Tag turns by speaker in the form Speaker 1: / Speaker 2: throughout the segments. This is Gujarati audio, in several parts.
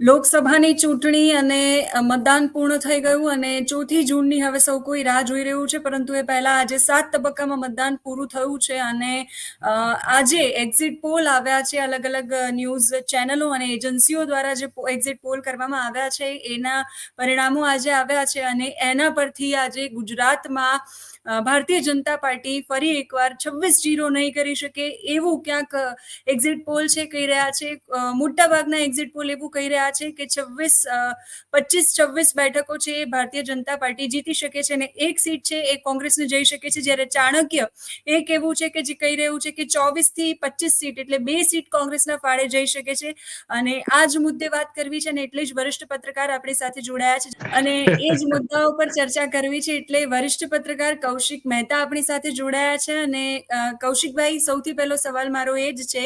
Speaker 1: લોકસભાની ચૂંટણી અને મતદાન પૂર્ણ થઈ ગયું અને ચોથી જૂનની હવે સૌ કોઈ રાહ જોઈ રહ્યું છે, પરંતુ એ પહેલા આજે સાત તબક્કામાં મતદાન પૂરું થયું છે અને આજે એક્ઝિટ પોલ આવ્યા છે, અલગ અલગ ન્યૂઝ ચેનલો અને એજન્સીઓ દ્વારા જે એક્ઝિટ પોલ કરવામાં આવ્યા છે, એના પરિણામો આજે આવ્યા છે અને એના પરથી આજે ગુજરાતમાં ભારતીય જનતા પાર્ટી ફરી એકવાર છવ્વીસ જીરો નહીં કરી શકે એવું ક્યાંક એક્ઝિટ પોલ છે કહી રહ્યા છે. મોટાભાગના એક્ઝિટ પોલ એવું કહી રહ્યા છે કે છવ્વીસ પચીસ છવ્વીસ બેઠકો છે એ ભારતીય જનતા પાર્ટી જીતી શકે છે અને એક સીટ છે એ કોંગ્રેસને જઈ શકે છે. જ્યારે ચાણક્ય એક એવું છે કે જે કહી રહ્યું છે કે ચોવીસથી પચીસ સીટ એટલે બે સીટ કોંગ્રેસના ફાળે જઈ શકે છે. અને આ જ મુદ્દે વાત કરવી છે અને એટલે જ વરિષ્ઠ પત્રકાર આપણી સાથે જોડાયા છે. અને એ જ મુદ્દાઓ પર ચર્ચા કરવી છે એટલે વરિષ્ઠ પત્રકાર કૌશિક મહેતા આપણી સાથે જોડાયા છે અને કૌશિકભાઈ સૌથી પહેલો સવાલ મારો એ જ છે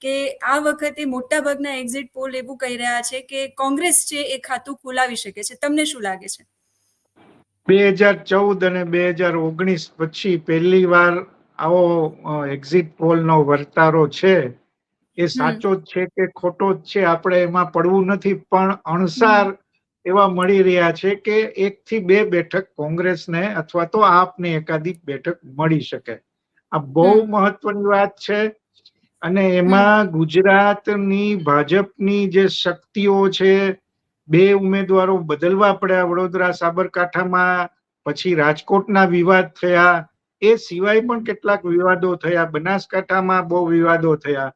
Speaker 1: કે આ વખતે મોટાભાગના એક્ઝિટ પોલ એવું કહી રહ્યા છે કે કોંગ્રેસ છે એ ખાતું ખોલાવી શકે છે. તમને શું લાગે છે?
Speaker 2: બે હજાર ચૌદ અને બે હજાર ઓગણીસ પછી પહેલી વાર આવો એક્ઝિટ પોલનો વર્તારો છે એ સાચો જ છે કે ખોટો જ છે? આપણે એમાં પડવું નથી પણ અણસાર એવા મળી રહ્યા છે કે એક થી બે બેઠક કોંગ્રેસને અથવા તો આપને એકાધિક બેઠક મળી શકે. આ બહુ મહત્વની વાત છે અને એમાં ગુજરાતની ભાજપની જે શક્તિઓ છે બે ઉમેદવારો બદલવા પડ્યા વડોદરા સાબરકાંઠામાં પછી રાજકોટના વિવાદ થયા. એ સિવાય પણ કેટલાક વિવાદો થયા. બનાસકાંઠામાં બહુ વિવાદો થયા.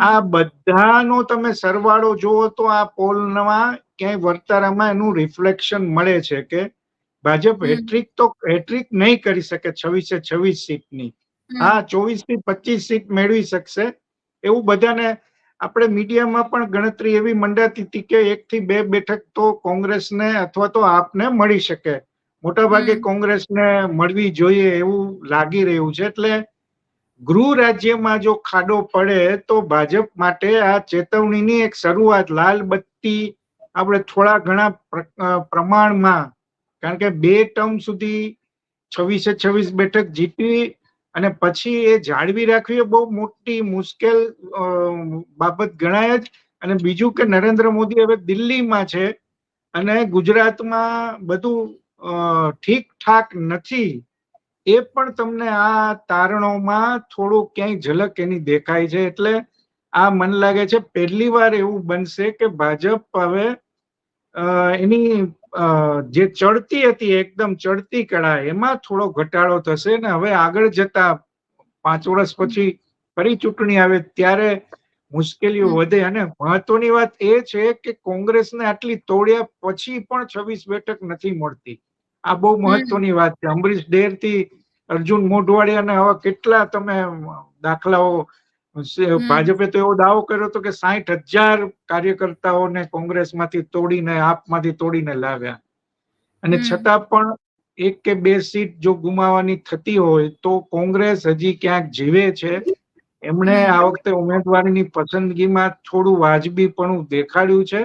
Speaker 2: આ બધાનો તમે સરવાળો જુઓ તો આ પોલમાં ક્યાંય વર્તારામાં એનું રિફ્લેક્શન મળે છે કે ભાજપ હેટ્રિક તો હેટ્રિક નહીં કરી શકે છવ્વીસે છવ્વીસ સીટની. હા ચોવીસથી પચીસ સીટ મેળવી શકશે. એવું બધાને આપણે મીડિયામાં પણ ગણતરી એવી મંડાતી હતી કે એક થી બે બેઠક તો કોંગ્રેસને અથવા તો આપને મળી શકે. મોટાભાગે. કોંગ્રેસને મળવી જોઈએ એવું લાગી રહ્યું છે. એટલે ગૃહ રાજ્યમાં જો ખાડો પડે તો ભાજપ માટે આ ચેતવણીની એક શરૂઆત લાલ બત્તી આપણે થોડા ઘણા પ્ર- પ્રમાણમાં, કારણ કે બે ટર્મ સુધી છવ્વીસે છવ્વીસ બેઠક જીતવી અને પછી એ જાળવી રાખવી એ બહુ મોટી, મુશ્કેલ બાબત ગણાય જ. અને બીજું કે નરેન્દ્ર મોદી હવે દિલ્હીમાં છે અને ગુજરાતમાં બધું ઠીક ઠાક નથી. એ પણ તમને આ તારણોમાં થોડું ક્યાંય ઝલક એની દેખાય છે. એટલે આ મને લાગે છે પહેલી વાર એવું બનશે કે ભાજપ હવે એની જે ચડતી હતી એકદમ ચડતી કળા એમાં થોડો ઘટાડો થશે ને હવે આગળ જતા પાંચ વર્ષ પછી ફરી ચૂંટણી આવે ત્યારે મુશ્કેલીઓ વધે. અને મહત્વની વાત એ છે કે કોંગ્રેસને આટલી તોડ્યા પછી પણ છવ્વીસ બેઠક નથી મળતી. આ બહુ મહત્વની વાત છે. અમરીશ ડેરથી અર્જુન મોઢવાડિયાને આવા કેટલા તમે દાખલાઓ. ભાજપે તો એવો દાવો કર્યો હતો કે સાઠ હજાર કાર્યકર્તાઓને કોંગ્રેસમાંથી તોડીને આપમાંથી તોડીને લાવ્યા. અને છતાં પણ એક કે બે સીટ જો ગુમાવવાની થતી હોય તો કોંગ્રેસ હજી ક્યાંક જીવે છે. એમણે આ વખતે ઉમેદવારીની પસંદગીમાં થોડું વાજબીપણું દેખાડ્યું છે.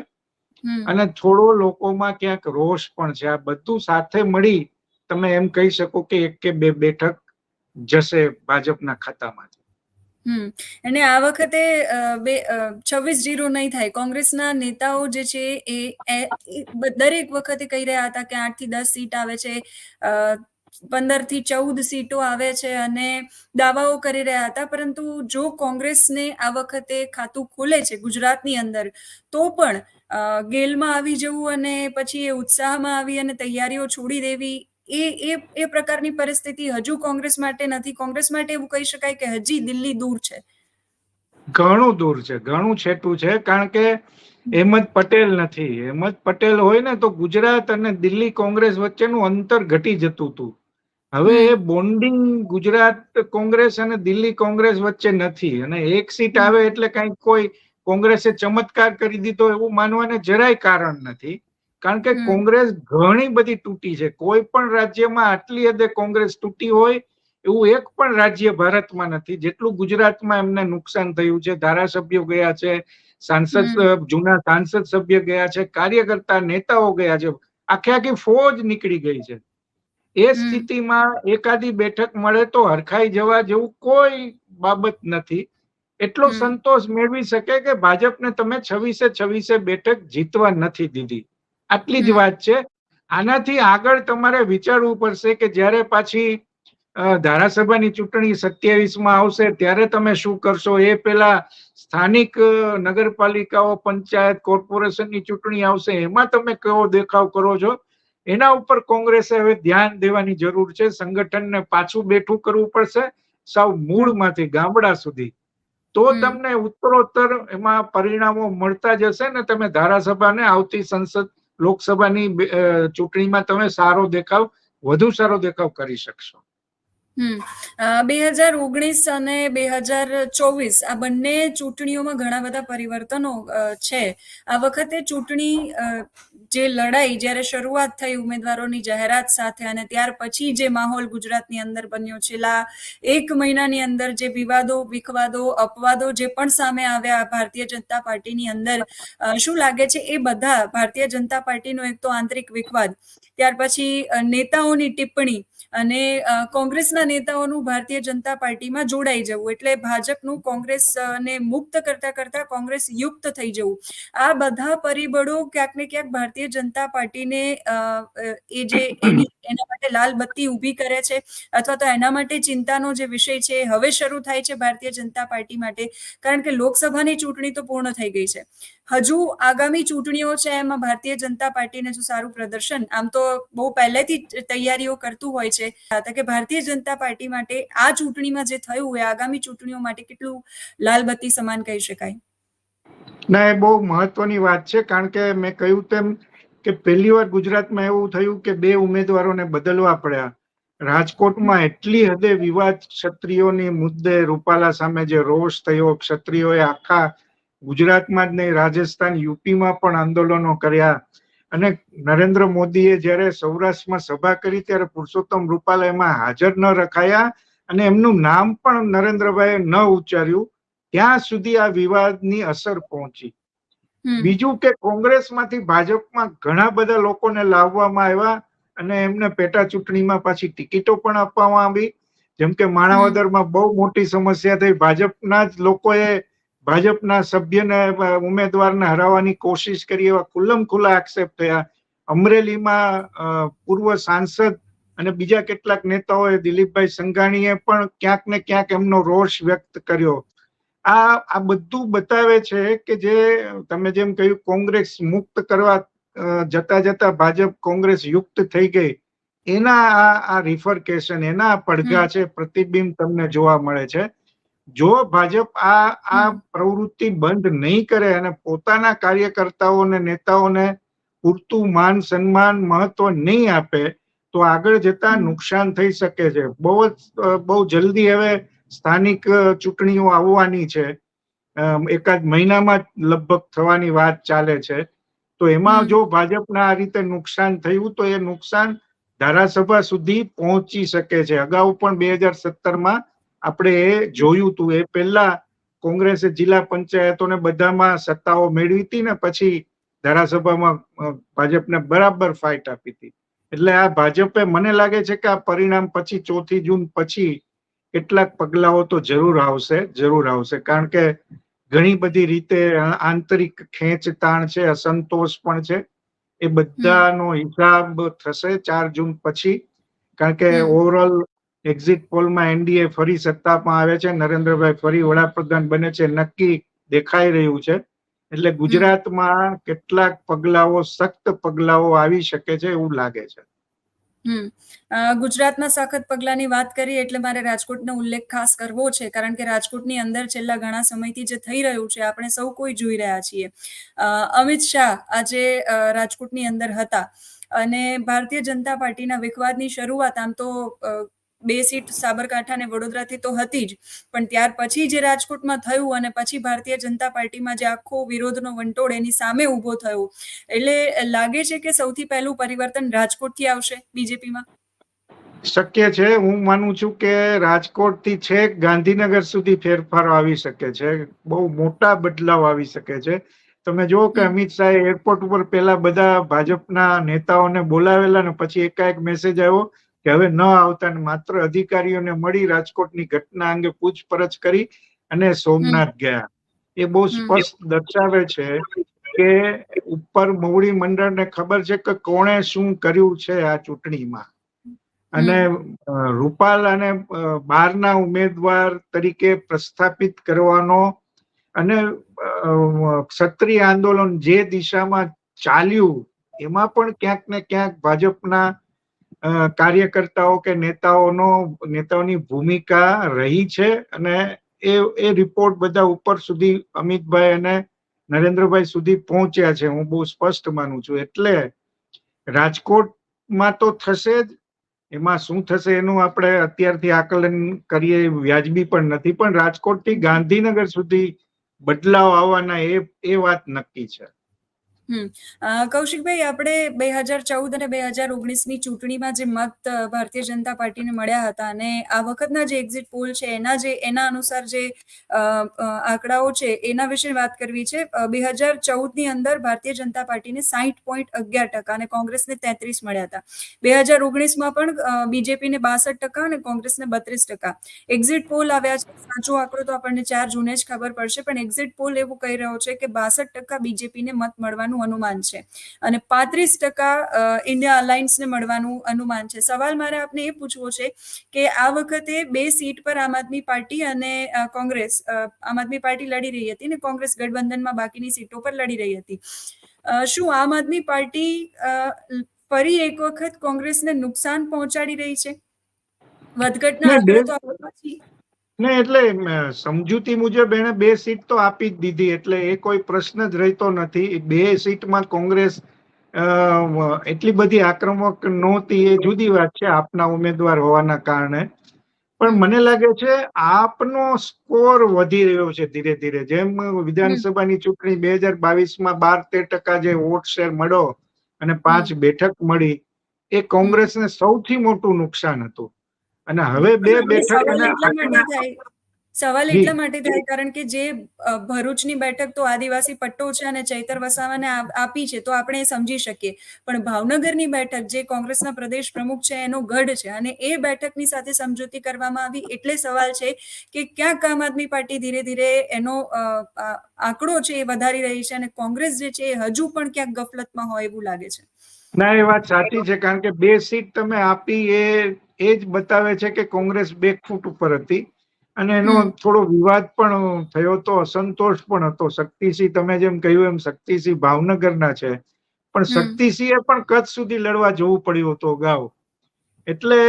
Speaker 2: અને થોડો લોકોમાં ક્યાંક રોષ પણ છે. આ બધું સાથે મળી તમે એમ કહી શકો કે એક કે બે બેઠક જશે ભાજપના ખાતામાં
Speaker 1: હમ. અને આ વખતે બે છવ્વીસ જીરો નહીં થાય. કોંગ્રેસના નેતાઓ જે છે એ દરેક વખતે કહી રહ્યા હતા કે આઠથી દસ સીટ આવે છે પંદરથી ચૌદ સીટો આવે છે અને દાવાઓ કરી રહ્યા હતા. પરંતુ જો કોંગ્રેસને આ વખતે ખાતું ખુલે છે ગુજરાતની અંદર, તો પણ ગેલમાં આવી જવું અને પછી એ ઉત્સાહમાં આવી અને તૈયારીઓ છોડી દેવી એ એ એ પ્રકારની પરિસ્થિતિ હજુ કોંગ્રેસ માટે નથી. કોંગ્રેસ માટે એવું કહી શકાય કે હજી દિલ્હી દૂર છે.
Speaker 2: ઘણું દૂર છે. ઘણું છેટું છે. કારણ કે અહેમદ પટેલ નથી. અહેમદ પટેલ હોય ને તો ગુજરાત અને દિલ્હી કોંગ્રેસ વચ્ચેનું અંતર ઘટી જતું હતું. હવે એ બોન્ડિંગ ગુજરાત કોંગ્રેસ અને દિલ્હી કોંગ્રેસ વચ્ચે નથી. અને એક સીટ આવે એટલે કઈ કોઈ કોંગ્રેસે ચમત્કાર કરી દીધો એવું માનવાને જરાય કારણ નથી. કારણ કે કોંગ્રેસ ઘણી બધી તૂટી છે. કોઈ પણ રાજ્યમાં આટલી હદે કોંગ્રેસ તૂટી હોય એવું એક પણ રાજ્ય ભારતમાં નથી. જેટલું ગુજરાતમાં એમને નુકસાન થયું છે ધારાસભ્યો ગયા છે સાંસદ. જૂના સાંસદ સભ્ય ગયા છે કાર્યકર્તા નેતાઓ ગયા છે. આખે આખી ફોજ નીકળી ગઈ છે. એ સ્થિતિમાં એકાદી બેઠક મળે તો હરખાઈ જવા જેવું કોઈ બાબત નથી. એટલો સંતોષ મેળવી શકે કે ભાજપને તમે છવ્વીસે છવ્વીસે બેઠક જીતવા નથી દીધી. આટલી જ વાત છે. આનાથી આગળ તમારે વિચારવું પડશે કે જ્યારે પાછી ધારાસભાની ચૂંટણી સત્યાવીસમાં આવશે ત્યારે તમે શું કરશો? એ પેલા સ્થાનિક નગરપાલિકાઓ પંચાયત કોર્પોરેશનની ચૂંટણી આવશે. એમાં તમે કેવો દેખાવ કરો છો? એના ઉપર કોંગ્રેસે હવે ધ્યાન દેવાની જરૂર છે. સંગઠનને પાછું બેઠું કરવું પડશે. સાવ મૂળમાંથી ગામડા સુધી. તો તમને ઉત્તરોત્તર એમાં પરિણામો મળતા જશે ને તમે ધારાસભાને આવતી સંસદ લોકસભાની ચૂંટણીમાં તમે સારો દેખાવ વધુ સારો દેખાવ કરી શકશો.
Speaker 1: બે હજાર ઓગણીસ અને બે હજાર ચોવીસ આ બંને ચૂંટણીઓમાં ઘણા બધા પરિવર્તનો છે. આ વખતે ચૂંટણી જે લડાઈ જ્યારે શરૂઆત થઈ ઉમેદવારોની જાહેરાત સાથે અને ત્યાર પછી જે માહોલ ગુજરાતની અંદર બન્યો, છેલ્લા એક મહિનાની અંદર જે વિવાદો, વિખવાદો, અપવાદો જે પણ સામે આવ્યા ભારતીય જનતા પાર્ટીની અંદર શું લાગે છે એ બધા ભારતીય જનતા પાર્ટીનો એક તો આંતરિક વિખવાદ, ત્યાર પછી નેતાઓની ટિપ્પણી અને કોંગ્રેસના નેતાઓનું ભારતીય જનતા પાર્ટીમાં જોડાઈ જવું. એટલે ભાજપનું કોંગ્રેસને મુક્ત કરતા કરતા કોંગ્રેસ યુક્ત થઈ જવું. આ બધા પરિબળો ક્યાંક ને ક્યાંક ભારતીય જનતા પાર્ટીને એ જે એના માટે લાલ બત્તી ઊભી કરે છે અથવા તો એના માટે ચિંતાનો જે વિષય છે હવે શરૂ થાય છે ભારતીય જનતા પાર્ટી માટે. કારણ કે લોકસભાની ચૂંટણી તો પૂર્ણ થઈ ગઈ છે. હજુ આગામી ચૂંટણીઓ છે, એમાં ભારતીય જનતા પાર્ટીને જો સારું પ્રદર્શન, આમ તો બહુ પહેલેથી તૈયારીઓ કરતું હોય છે કે ભારતીય જનતા પાર્ટી માટે આ ચૂંટણીમાં જે થયું, એ આગામી ચૂંટણીઓ માટે કેટલું લાલબત્તી સમાન કહી શકાય?
Speaker 2: ના, એ બહુ મહત્વની વાત છે, કારણ કે મેં કહ્યું તેમ કે પહેલી વાર ગુજરાતમાં એવું થયું કે બે ઉમેદવારોને બદલવા પડ્યા. રાજકોટમાં એટલી હદે વિવાદ ક્ષત્રિયોની મુદ્દે રૂપાલા સામે જે રોષ થયો, ક્ષત્રિયોએ આખા ગુજરાતમાં જ નહીં રાજસ્થાન યુપીમાં પણ આંદોલનો કર્યા. અને નરેન્દ્ર મોદીએ જ્યારે સૌરાષ્ટ્રમાં સભા કરી ત્યારે પુરુષોત્તમ રૂપાલા એમાં હાજર ન રખાયા અને એમનું નામ પણ નરેન્દ્રભાઈએ ન ઉચ્ચાર્યું ત્યાં સુધી આ વિવાદની અસર પહોંચી. બીજું કે કોંગ્રેસમાંથી ભાજપમાં ઘણા બધા લોકોને લાવવામાં આવ્યા અને એમને પેટા ચૂંટણીમાં પાછી ટિકિટો પણ આપવામાં આવી. જેમ કે માણાવદરમાં બહુ મોટી સમસ્યા થઈ. ભાજપના જ લોકોએ ભાજપના સભ્યને ઉમેદવારને હરાવવાની કોશિશ કરી એવા ખુલ્લમ ખુલ્લા આક્ષેપ થયા. અમરેલીમાં પૂર્વ સાંસદ અને બીજા કેટલાક નેતાઓએ દિલીપભાઈ સંઘાણીએ પણ ક્યાંક ને ક્યાંક એમનો રોષ વ્યક્ત કર્યો. આ આ બધું બતાવે છે કે જે તમે જેમ કહ્યું કોંગ્રેસ મુક્ત કરવા જતા જતા ભાજપ કોંગ્રેસ યુક્ત થઈ ગઈ. એના આ આ રિફરકેશન એના પડઘા છે પ્રતિબિંબ તમને જોવા મળે છે. જો ભાજપ આ આ પ્રવૃત્તિ બંધ નહીં કરે અને પોતાના કાર્યકર્તાઓને નેતાઓને પૂરતું માન સન્માન મહત્વ નહીં આપે તો આગળ જતા નુકસાન થઈ શકે છે. બહુ જ બહુ જલ્દી હવે સ્થાનિક ચૂંટણીઓ આવવાની છે. એકાદ મહિનામાં લગભગ થવાની વાત ચાલે છે. તો એમાં જો ભાજપના આ રીતે નુકસાન થયું તો એ નુકસાન ધારાસભા સુધી પહોંચી શકે છે. અગાઉ પણ બે હજાર સત્તરમાં આપણે જોયું હતું એ પહેલા કોંગ્રેસે જિલ્લા પંચાયતોને બધામાં સત્તાઓ મેળવી હતી ને પછી ધારાસભામાં ભાજપને બરાબર ફાઇટ આપી હતી. એટલે આ ભાજપે મને લાગે છે કે આ પરિણામ પછી ચોથી જૂન પછી કેટલાક પગલાઓ તો જરૂર આવશે જરૂર આવશે. કારણ કે ઘણી બધી રીતે આંતરિક ખેંચતાણ છે અસંતોષ પણ છે. એ બધાનો હિસાબ થશે ચાર જૂન પછી. કારણ કે ઓવરઓલ એક્ઝિટ પોલમાં એનડીએ ફરી સત્તામાં આવે છે. નરેન્દ્રભાઈ ફરી વડાપ્રધાન બને છે. નક્કી દેખાઈ રહ્યું છે. એટલે ગુજરાતમાં કેટલાક પગલાઓ સખ્ત પગલાઓ આવી શકે છે એવું લાગે છે.
Speaker 1: ગુજરાતમાં સખત પગલાંની વાત કરી એટલે મારે રાજકોટનો ઉલ્લેખ ખાસ કરવો છે કારણ કે રાજકોટની અંદર છેલ્લા ઘણા સમયથી જે થઈ રહ્યું છે આપણે સૌ કોઈ જોઈ રહ્યા છીએ. અમિત શાહ આજે રાજકોટની અંદર હતા. અને ભારતીય જનતા પાર્ટીના વિખવાદની શરૂઆત આમ તો બે સીટ સાબરકાંઠા અને વડોદરાથી તો હતી જ. પણ ત્યાર પછી જે રાજકોટમાં થયું અને પછી ભારતીય જનતા પાર્ટીમાં જે આખો વિરોધનો વંટોળ એની સામે ઊભો થયો. એટલે લાગે છે કે સૌથી પહેલું પરિવર્તન રાજકોટથી આવશે બીજેપીમાં?
Speaker 2: શક્ય છે. હું માનું છું કે રાજકોટથી છેક ગાંધીનગર સુધી ફેરફાર આવી શકે છે. બહુ મોટા બદલાવ આવી શકે છે. તમે જુઓ કે અમિત શાહે એરપોર્ટ ઉપર પેલા બધા ભાજપના નેતાઓને બોલાવેલા ને પછી એકાએક મેસેજ આવ્યો કે હવે ન આવતા માત્ર અધિકારીઓને મળી રાજકોટની ઘટના અંગે પૂછપરછ કરી અને સોમનાથ ગયા. એ બહુ સ્પષ્ટ દર્શાવે છે કે ઉપર મોવડી મંડળને ખબર છે કે કોણે શું કર્યું છે આ ચૂંટણીમાં. અને રૂપાલ અને બહારના ઉમેદવાર તરીકે પ્રસ્થાપિત કરવાનો અને ક્ષત્રિય આંદોલન જે દિશામાં ચાલ્યું એમાં પણ ક્યાંક ને ક્યાંક ભાજપના કાર્યકર્તાઓ કે નેતાઓનો, નેતાઓની ભૂમિકા રહી છે અને એ એ રિપોર્ટ બધા ઉપર સુધી અમિતભાઈ અને નરેન્દ્રભાઈ સુધી પહોંચ્યા છે. હું બહુ સ્પષ્ટ માનું છું. એટલે રાજકોટમાં તો થશે જ. એમાં શું થશે એનું આપણે અત્યારથી આકલન કરીએ વ્યાજબી પણ નથી. પણ રાજકોટથી ગાંધીનગર સુધી બદલાવ આવવાના એ એ વાત નક્કી છે.
Speaker 1: અ, કૌશિકભાઈ આપણે બે હજાર ચૌદ અને બે હજાર ઓગણીસની ચૂંટણીમાં જે મત ભારતીય જનતા પાર્ટીને મળ્યા હતા અને આ વખતના જે એક્ઝિટ પોલ છે એના જે એના અનુસાર જે આંકડાઓ છે એના વિશે વાત કરવી છે. બે હજાર ચૌદની અંદર ભારતીય જનતા પાર્ટીને સાહીઠ પોઈન્ટ અગિયાર ટકા અને કોંગ્રેસને તેત્રીસ મળ્યા હતા. બે હજાર ઓગણીસમાં પણ બીજેપીને બાસઠ ટકા અને કોંગ્રેસને બત્રીસ ટકા. એક્ઝિટ પોલ આવ્યા છે. સાચો આંકડો તો આપણને ચાર જૂને જ ખબર પડશે પણ એક્ઝિટ પોલ એવું કહી રહ્યો છે કે બાસઠ ટકા બીજેપીને મત મળવાનું અનુમાન છે. અને પાંત્રીસ ટકા ઇન્ડિયા અલાયન્સને મળવાનું અનુમાન છે. સવાલ મારે આપને એ પૂછવો છે કે આ વખતે બે સીટ પર આમ આદમી પાર્ટી અને કોંગ્રેસ આમ આદમી પાર્ટી લડી રહી હતી ને કોંગ્રેસ ગઠબંધનમાં બાકીની સીટો પર લડી રહી હતી. શું આમ આદમી પાર્ટી ફરી એક વખત કોંગ્રેસને નુકસાન પહોંચાડી રહી છે? વધઘટના પછી
Speaker 2: ને એટલે સમજૂતી મુજબ એને બે સીટ તો આપી જ દીધી. એટલે એ કોઈ પ્રશ્ન જ રહેતો નથી. બે સીટમાં કોંગ્રેસ એટલી બધી આક્રમક નહોતી. એ જુદી વાત છે આપના ઉમેદવાર હોવાના કારણે. પણ મને લાગે છે આપનો સ્કોર વધી રહ્યો છે ધીરે ધીરે. જેમ વિધાનસભાની ચૂંટણી બે હજાર બાવીસમાં બાર તેર ટકા જે વોટ શેર મળ્યો અને પાંચ બેઠક મળી એ કોંગ્રેસને સૌથી મોટું નુકસાન હતું. અને હવે બે બેઠક
Speaker 1: સવાલ એટલા માટે થાય કારણ કે જે ભરૂચની બેઠક તો આદિવાસી પટ્ટો છે અને ચૈતર વસાવાને આપી છે તો આપણે સમજી શકીએ. પણ ભાવનગરની બેઠક જે કોંગ્રેસના પ્રદેશ પ્રમુખ છે એનો ગઢ છે અને એ બેઠકની સાથે સમજૂતી કરવામાં આવી એટલે સવાલ છે કે ક્યાંક આમ આદમી પાર્ટી ધીરે ધીરે એનો આંકડો છે એ વધારી રહી છે અને કોંગ્રેસ જે છે એ હજુ પણ ક્યાંક ગફલતમાં હોય એવું લાગે છે.
Speaker 2: ના એ વાત સાચી છે કારણ કે બે સીટ તમે આપી એ એ જ બતાવે છે કે કોંગ્રેસ બેકફૂટ ઉપર હતી. અને એનો થોડો વિવાદ પણ થયો હતો અસંતોષ પણ હતો. શક્તિસિંહ તમે જેમ કહ્યું એમ શક્તિસિંહ ભાવનગરના છે. પણ. શક્તિસિંહે પણ કચ્છ સુધી લડવા જવું પડ્યું હતું અગાઉ. એટલે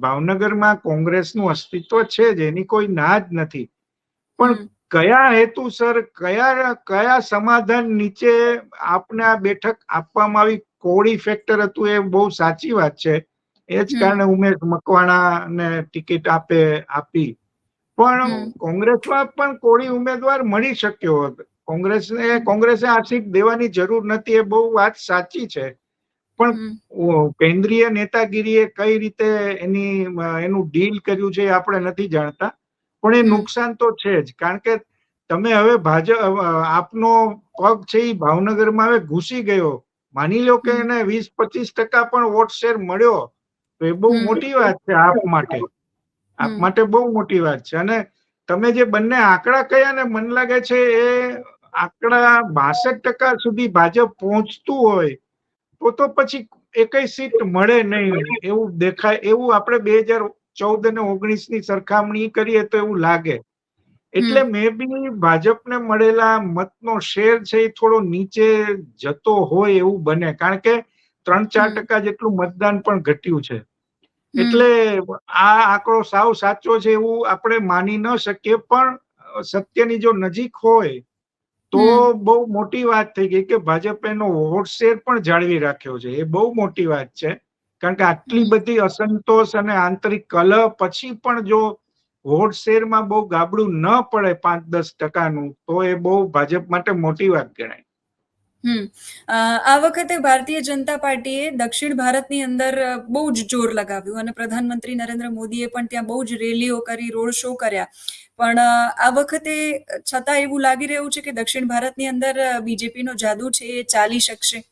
Speaker 2: ભાવનગરમાં કોંગ્રેસનું અસ્તિત્વ છે જ એની કોઈ ના જ નથી. પણ
Speaker 1: કયા
Speaker 2: કયા હેતુસર કયા કયા સમાધાન નીચે આપને આ બેઠક આપવામાં આવી કોળી ફેક્ટર હતું એ બહુ સાચી વાત છે. એ જ કારણે ઉમેશ મકવાણા ને ટિકિટ આપે આપી. પણ કોંગ્રેસમાં પણ કોળી ઉમેદવાર મળી શક્યો હતો. કોંગ્રેસને કોંગ્રેસે આ સીટ દેવાની જરૂર નથી એ બહુ વાત સાચી છે. પણ કેન્દ્રીય નેતાગીરીએ કઈ રીતે એની એનું ડીલ કર્યું છે એ આપણે નથી જાણતા. પણ એ નુકસાન તો છે જ. કારણ કે તમે હવે ભાજપ આપનો પગ છે એ ભાવનગરમાં હવે ઘૂસી ગયો. માની લો કે એને વીસ પચીસ ટકા પણ વોટ શેર મળ્યો. તો એ બહુ મોટી વાત છે આપ માટે. આપ માટે બહુ મોટી વાત છે. અને તમે જે બંને આંકડા કયા ને મને લાગે છે એ આંકડા બાસઠ ટકા સુધી ભાજપ પહોંચતું હોય તો તો પછી એકઈ સીટ મળે નહીં. એવું દેખાય એવું આપણે બે હજાર ચૌદ અને ઓગણીસની સરખામણી કરીએ તો એવું લાગે. એટલે. મે બી ભાજપને મળેલા મતનો શેર છે એ થોડો નીચે જતો હોય એવું બને. કારણ કે ત્રણ ચાર ટકા જેટલું મતદાન પણ ઘટ્યું છે. એટલે આ આંકડો સાવ સાચો છે એવું આપણે માની ન શકીએ પણ સત્યની જો નજીક હોય તો. બહુ મોટી વાત થઈ ગઈ કે ભાજપ એનો વોટ શેર પણ જાળવી રાખ્યો છે. એ બહુ મોટી વાત છે. કારણ કે આટલી બધી અસંતોષ અને આંતરિક કલહ પછી પણ જો વોટ શેરમાં બહુ ગાબડું ન પડે પાંચ દસ ટકાનું તો એ બહુ ભાજપ માટે મોટી વાત ગણાય.
Speaker 1: હમ. અ, આ વખતે ભારતીય જનતા પાર્ટીએ દક્ષિણ ભારતની અંદર અ, બહુ જ જોર લગાવ્યું અને પ્રધાનમંત્રી નરેન્દ્ર મોદીએ પણ ત્યાં બહુ જ રેલીઓ કરી રોડ શો કર્યા. પણ અ, આ વખતે છતાં એવું લાગી રહ્યું છે કે દક્ષિણ ભારતની અંદર બીજેપીનો જાદુ છે એ ચાલી શકશે?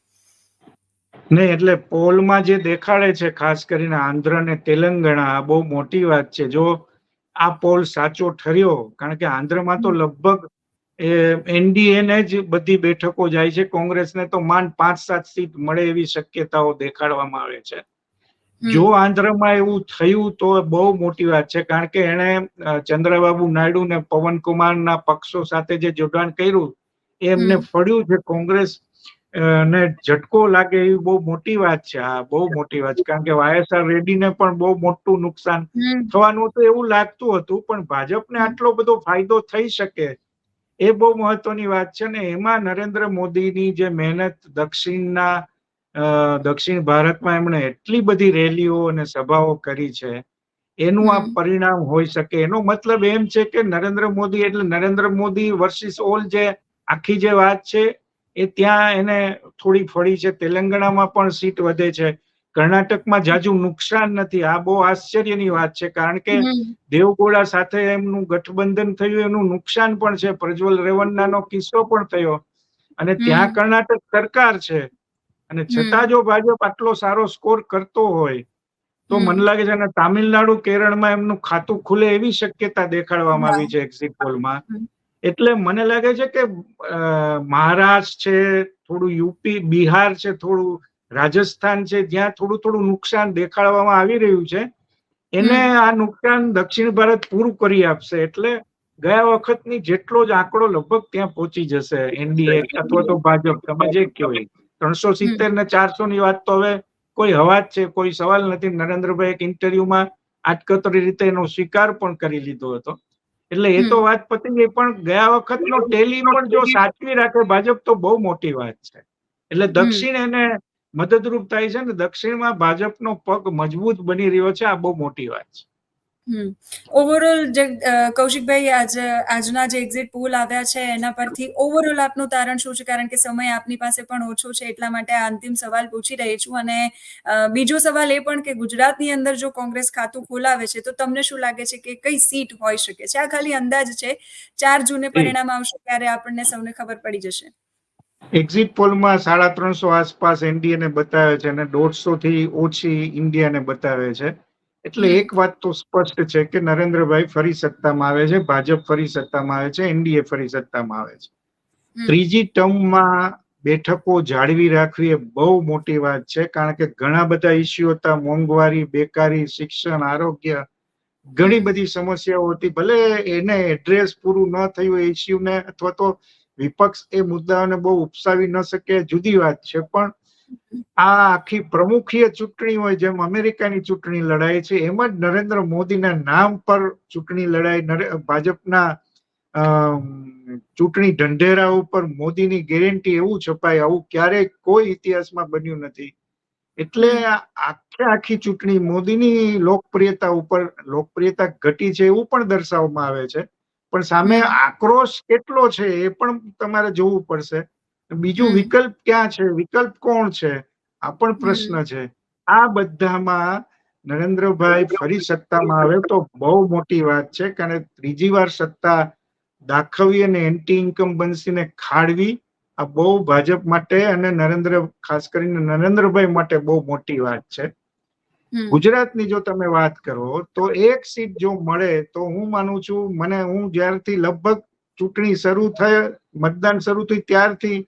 Speaker 2: નહીં એટલે પોલમાં જે દેખાડે છે ખાસ કરીને આંધ્ર અને તેલંગાણા આ બહુ મોટી વાત છે. જો આ પોલ સાચો ઠર્યો કારણ કે આંધ્રમાં તો લગભગ એનડીએને જ બધી બેઠકો જાય છે. કોંગ્રેસને તો માંડ પાંચ સાત સીટ મળે એવી શક્યતાઓ દેખાડવામાં આવે છે. જો આંધ્રમાં એવું થયું તો બહુ મોટી વાત છે. કારણ કે એણે ચંદ્રબાબુ નાયડુ ને પવન કુમારના પક્ષો સાથે જે જોડાણ કર્યું એમને ફળ્યું છે. કોંગ્રેસ ને ઝટકો લાગે એવી બહુ મોટી વાત છે. આ બહુ મોટી વાત છે. કારણ કે વાયએસઆર રેડ્ડીને પણ બહુ મોટું નુકસાન થવાનું હતું એવું લાગતું હતું. પણ ભાજપને આટલો બધો ફાયદો થઈ શકે એ બહુ મહત્વની વાત છે ને એમાં નરેન્દ્ર મોદીની જે મહેનત દક્ષિણના દક્ષિણ ભારતમાં એમણે એટલી બધી રેલીઓ અને સભાઓ કરી છે એનું આ પરિણામ હોઈ શકે. એનો મતલબ એમ છે કે નરેન્દ્ર મોદી એટલે નરેન્દ્ર મોદી વર્સિસ ઓલ જે આખી જે વાત છે એ ત્યાં એને થોડી ફળી છે. તેલંગાણામાં પણ સીટ વધે છે. કર્ણાટકમાં જાજુ નુકસાન નથી. આ બહુ આશ્ચર્યની વાત છે કારણ કે દેવગોળા સાથે એમનું ગઠબંધન થયું એનું નુકસાન પણ છે. પ્રજ્વલ રેવન્નાનો કિસ્સો પણ થયો. અને ત્યાં કર્ણાટક સરકાર છે. અને છતાં જો ભાજપ આટલો સારો સ્કોર કરતો હોય તો. મને લાગે છે અને તામિલનાડુ કેરળમાં એમનું ખાતું ખુલે એવી શક્યતા દેખાડવામાં આવી છે એક્ઝિટ પોલમાં એટલે મને લાગે છે કે મહારાષ્ટ્ર છે થોડું યુપી બિહાર છે થોડું રાજસ્થાન છે જ્યાં થોડું થોડું નુકસાન દેખાડવામાં આવી રહ્યું છે એને આ નુકસાન દક્ષિણ ભારત પૂરું કરી આપશે એટલે ગયા વખતની જેટલો જ આંકડો લગભગ ત્યાં પહોંચી જશે એનડીએ અથવા તો ભાજપ તમે જે કહો ત્રણસો સિત્તેર ને ચારસો ની વાત તો હવે કોઈ હવાજ છે કોઈ સવાલ નથી. નરેન્દ્રભાઈ એક ઇન્ટરવ્યુમાં આટકતરી રીતે એનો સ્વીકાર પણ કરી લીધો હતો. એટલે એ તો વાત પતી ગઈ પણ ગયા વખતનો ટેલી પણ જો સાચવી રાખે ભાજપ તો બહુ મોટી વાત છે. એટલે દક્ષિણ એને મદદરૂપ થાય છે ને દક્ષિણમાં ભાજપનો પગ મજબૂત બની રહ્યો છે આ બહુ મોટી વાત છે.
Speaker 1: ઓવરઓલ જે કૌશિકભાઈ આજ આજના જે એક્ઝિટ પોલ આવ્યા છે એના પરથી ઓવરઓલ આપનું તારણ શું છે? કારણ કે સમય આપની પાસે પણ ઓછો છે એટલા માટે આ અંતિમ સવાલ પૂછી રહી છું. અને બીજો સવાલ એ પણ કે ગુજરાતની અંદર જો કોંગ્રેસ ખાતું ખોલાવે છે તો તમને શું લાગે છે કે કઈ સીટ હોઈ શકે છે? આ ખાલી અંદાજ છે. ચાર જૂને પરિણામ આવશે ત્યારે આપણને સૌને ખબર પડી જશે.
Speaker 2: એક્ઝિટ પોલમાં સાડા ત્રણસો આસપાસ એનડીએને બતાવે છે અને દોઢસો થી ઓછી ઇન્ડિયાને બતાવે છે. એટલે એક વાત તો સ્પષ્ટ છે કે નરેન્દ્રભાઈ ફરી સત્તામાં આવે છે ભાજપ ફરી સત્તામાં આવે છે એનડીએ ફરી સત્તામાં આવે છે. ત્રીજી ટર્મમાં બેઠકો જાળવી રાખવી એ બહુ મોટી વાત છે કારણ કે ઘણા બધા ઇસ્યુ હતા મોંઘવારી બેકારી શિક્ષણ આરોગ્ય ઘણી બધી સમસ્યાઓ હતી. ભલે એને એડ્રેસ પૂરું ન થયું એ ઇસ્યુને અથવા તો વિપક્ષ એ મુદ્દાઓને બહુ ઉપસાવી ન શકે જુદી વાત છે. પણ આ આખી પ્રમુખીય ચૂંટણી હોય જેમ અમેરિકાની ચૂંટણી લડાય છે, એમ જ નરેન્દ્ર મોદીના નામ પર ચૂંટણી લડાઈ ભાજપના ચૂંટણી ઢંઢેરા ઉપર મોદીની ગેરંટી એવું છપાય, આવું ક્યારેય કોઈ ઇતિહાસમાં બન્યું નથી. એટલે આખે આખી ચૂંટણી મોદીની લોકપ્રિયતા ઉપર, લોકપ્રિયતા ઘટી છે એવું પણ દર્શાવવામાં આવે છે. પણ સામે આક્રોશ કેટલો છે એ પણ તમારે જોવું પડશે. બીજું વિકલ્પ ક્યાં છે? વિકલ્પ કોણ છે? આ પણ પ્રશ્ન છે. આ બધામાં નરેન્દ્રભાઈ ફરી સત્તામાં આવે તો બહુ મોટી વાત છે કારણ કે ત્રીજી વાર સત્તા દાખવી અને એન્ટી ઇન્કમ્બન્સીને ખાડવી આ બહુ ભાજપ માટે અને નરેન્દ્ર ખાસ કરીને નરેન્દ્રભાઈ માટે બહુ મોટી વાત છે. ગુજરાતની જો તમે વાત કરો તો એક સીટ જો મળે તો હું માનું છું મને હું જ્યારથી લગભગ ચૂંટણી શરૂ થઈ મતદાન શરૂ થયું ત્યારથી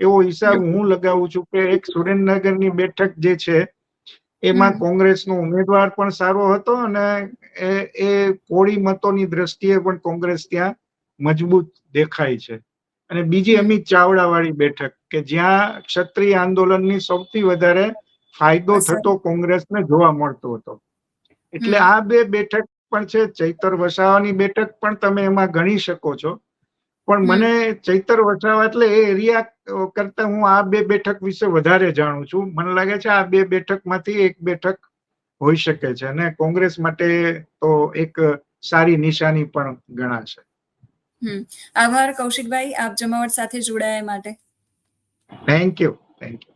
Speaker 2: એવો હિસાબ હું લગાવું છું કે એક સુરેન્દ્રનગરની બેઠક જે છે એમાં. કોંગ્રેસનો ઉમેદવાર પણ સારો હતો અને એ એ કોળી મતોની દ્રષ્ટિએ પણ કોંગ્રેસ ત્યાં મજબૂત દેખાય છે અને બીજી. અમિત ચાવડા વાળી બેઠક કે જ્યાં ક્ષત્રિય આંદોલનની સૌથી વધારે ફાયદો. થતો કોંગ્રેસને જોવા મળતો હતો. એટલે આ બે બેઠક પણ છે ચૈતર વસાવાની બેઠક પણ તમે એમાં ગણી શકો છો. પણ મને ચૈતર વસાવા એટલે એ એરિયા કરતા હું આ બે બેઠક વિશે વધારે જાણું છું. મને લાગે છે આ બે બેઠકમાંથી એક બેઠક હોઈ શકે છે અને કોંગ્રેસ માટે તો એક સારી નિશાની પણ ગણાશે.
Speaker 1: આભાર કૌશિકભાઈ આપ જમાવટ સાથે જોડાયા માટે.
Speaker 2: થેન્ક યુ થેન્ક યુ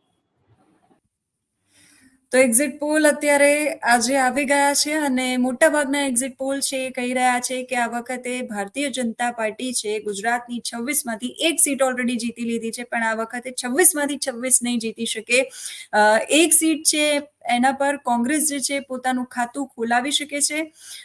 Speaker 1: તો એક્ઝિટ પોલ અત્યારે આજે આવી ગયા છે અને મોટાભાગના એક્ઝિટ પોલ છે એ કહી રહ્યા છે કે આ વખતે ભારતીય જનતા પાર્ટી છે ગુજરાતની છવ્વીસમાંથી એક સીટ ઓલરેડી જીતી લીધી છે, પણ આ વખતે છવ્વીસમાંથી છવ્વીસ નહીં જીતી શકે. એક સીટ છે એના પર કોંગ્રેસ જે છે પોતાનું ખાતું ખોલાવી શકે છે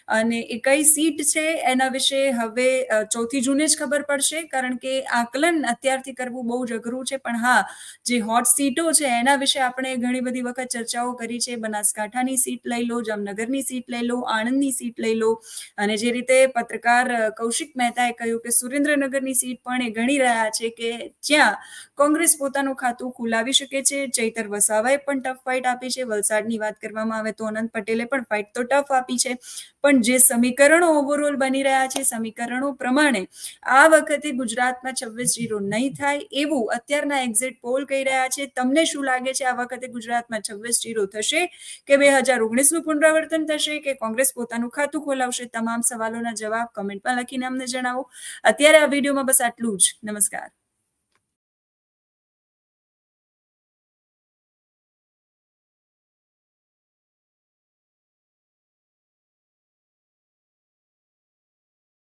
Speaker 1: અને એ કઈ સીટ છે એના વિશે હવે ચોથી જૂને જ ખબર પડશે કારણ કે આકલન અત્યારથી કરવું બહુ જ અઘરું છે. પણ હા, જે હોટ સીટો છે એના વિશે આપણે ઘણી બધી વખત ચર્ચાઓ કરી છે. બનાસકાંઠાની સીટ લઈ લો, જામનગરની સીટ લઈ લો, આણંદની સીટ લઈ લો અને જે રીતે પત્રકાર કૌશિક મહેતાએ કહ્યું કે સુરેન્દ્રનગરની સીટ પણ એ ગણી રહ્યા છે કે જ્યાં કોંગ્રેસ પોતાનું ખાતું ખોલાવી શકે છે. ચૈતર વસાવાએ પણ ટફ ફાઇટ આપી છે. વલસાડની વાત કરવામાં આવે તો અનંત પટેલે પણ ફાઇટ તો ટફ આપી છે. પણ જે સમીકરણો ઓવરઓલ બની રહ્યા છે, સમીકરણો પ્રમાણે આ વખતે ગુજરાતમાં છવ્વીસ જીરો નહીં થાય એવું અત્યારના એક્ઝિટ પોલ કહી રહ્યા છે. તમને શું લાગે છે આ વખતે ગુજરાતમાં છવ્વીસ જીરો થશે કે બે હજાર ઓગણીસનું પુનરાવર્તન થશે કે કોંગ્રેસ પોતાનું ખાતું ખોલાવશે? તમામ સવાલોના જવાબ કમેન્ટમાં લખીને અમને જણાવો. અત્યારે આ વિડીયોમાં બસ આટલું જ. નમસ્કાર.